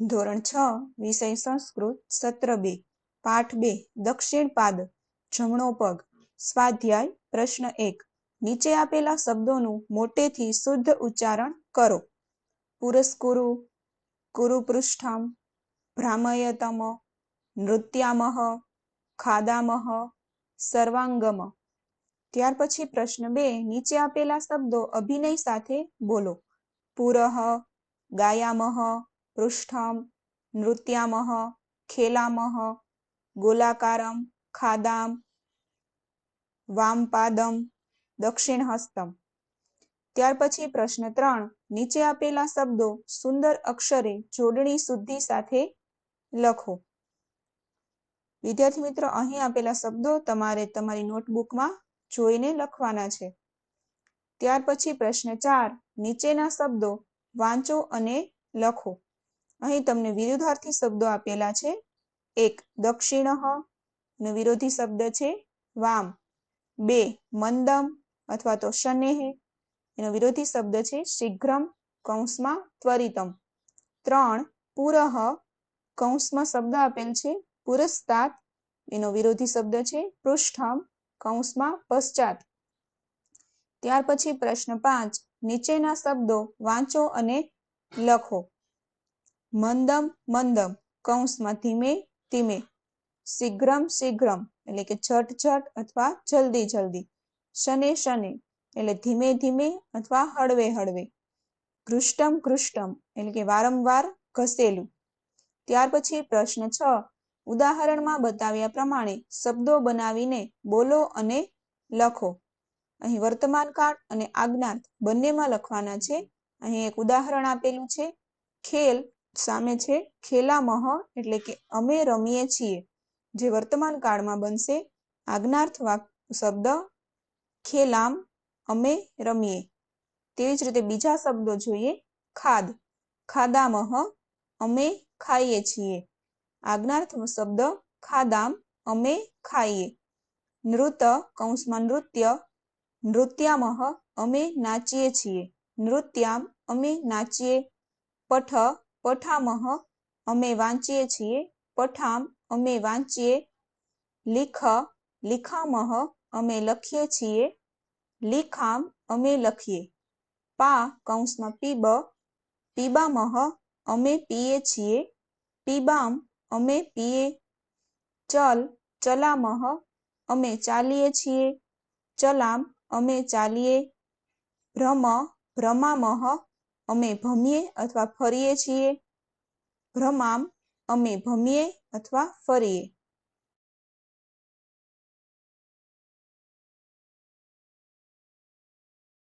ધોરણ છ, વિષય સંસ્કૃત, સત્ર બે, પાઠ બે, દક્ષિણ પાદ, જમણો પગ, સ્વાધ્યાય, પ્રશ્ન એક, નીચે આપેલા શબ્દોનું મોટેથી શુદ્ધ ઉચ્ચારણ કરો. પુરસ્કુરુ કુરુપૃષ્ઠમ ભ્રામયતમ, નૃત્યામહ, ખાદામહ, સર્વાંગમ. ત્યાર પછી પ્રશ્ન બે, નીચે આપેલા શબ્દો અભિનય સાથે બોલો. પુરઃ, ગાયામહ પૃષ્ઠમ નૃત્યામહ ખેલામહ ગોલાકારમ ખાદામ વામપાદમ દક્ષિણ હસ્તમ ત્યાર પછી પ્રશ્ન ત્રણ, નીચે આપેલા શબ્દો સુંદર અક્ષરે જોડણી શુદ્ધિ સાથે લખો. વિદ્યાર્થી મિત્રો, અહીં આપેલા શબ્દો તમારે તમારી નોટબુકમાં જોઈને લખવાના છે. ત્યાર પછી પ્રશ્ન ચાર, નીચેના શબ્દો વાંચો અને લખો. અહીં તમને વિરુદ્ધાર્થી શબ્દો આપેલા છે. એક, દક્ષિણ નો વિરોધી શબ્દ છે. વામ, બે, મંદમ અથવા તો શનેહ એનો વિરોધી શબ્દ છે. શીઘ્રમ, કૌંસમાં ત્વરિતમ. ત્રણ, પુરઃ કૌંસમાં શબ્દ આપેલ છે. પુરસ્તાત એનો વિરોધી શબ્દ છે. પૃષ્ઠમ, કૌંસમાં પશ્ચાત. ત્યાર પછી પ્રશ્ન પાંચ, નીચેના શબ્દો વાંચો અને લખો. મંદમ મંદમ કૌંસમાં ધીમે ધીમે શીઘ્રમ શીઘ્રમ, એટલે કે છટ છટ અથવા જલ્દી જલ્દી. શને શને, એટલે ધીમે ધીમે અથવા હળવે હળવે. કૃષ્ટમ કૃષ્ટમ, એટલે કે વારંવાર ઘસેલું. ત્યાર પછી પ્રશ્ન છ. ઉદાહરણમાં બતાવ્યા પ્રમાણે શબ્દો બનાવીને બોલો અને લખો. અહીં વર્તમાન કાળ અને આજ્ઞાર્થ બંનેમાં લખવાના છે. અહીં એક ઉદાહરણ આપેલું છે. ખેલ સામે છે. ખેલામહ એટલે કે અમે રમીએ છીએ. જે વર્તમાન કાળમાં બનશે. આજ્ઞાર્થ વાક શબ્દ ખેલામ અમે રમીએ. તેવી જ રીતે બીજા શબ્દો જોઈએ. ખાદ ખાદામહ અમે ખાઈએ છીએ. આજ્ઞાર્થ શબ્દ ખાદામ અમે ખાઈએ. નૃત કૌંસમાં નૃત્ય નૃત્યામહ અમે નાચીએ છીએ. નૃત્યામ અમે નાચીએ. પઠ પઠામહ અમે વાંચીએ છીએ. પઠામ અમે વાંચીએ. લીખ, લીખામહ અમે લખીએ છીએ. લીખામ અમે લખીએ. પા કૌંસમાં પીબ, પીબામહ અમે પીએ છીએ. પીબામ અમે પીએ. ચલ, ચલામહ અમે ચાલીએ છીએ. ચલામ અમે ચાલીએ. ભ્રમ, ભ્રમામહ અમે ભમીએ અથવા ફરીએ છીએ. ભ્રમામ અમે ભમીએ અથવા ફરીએ.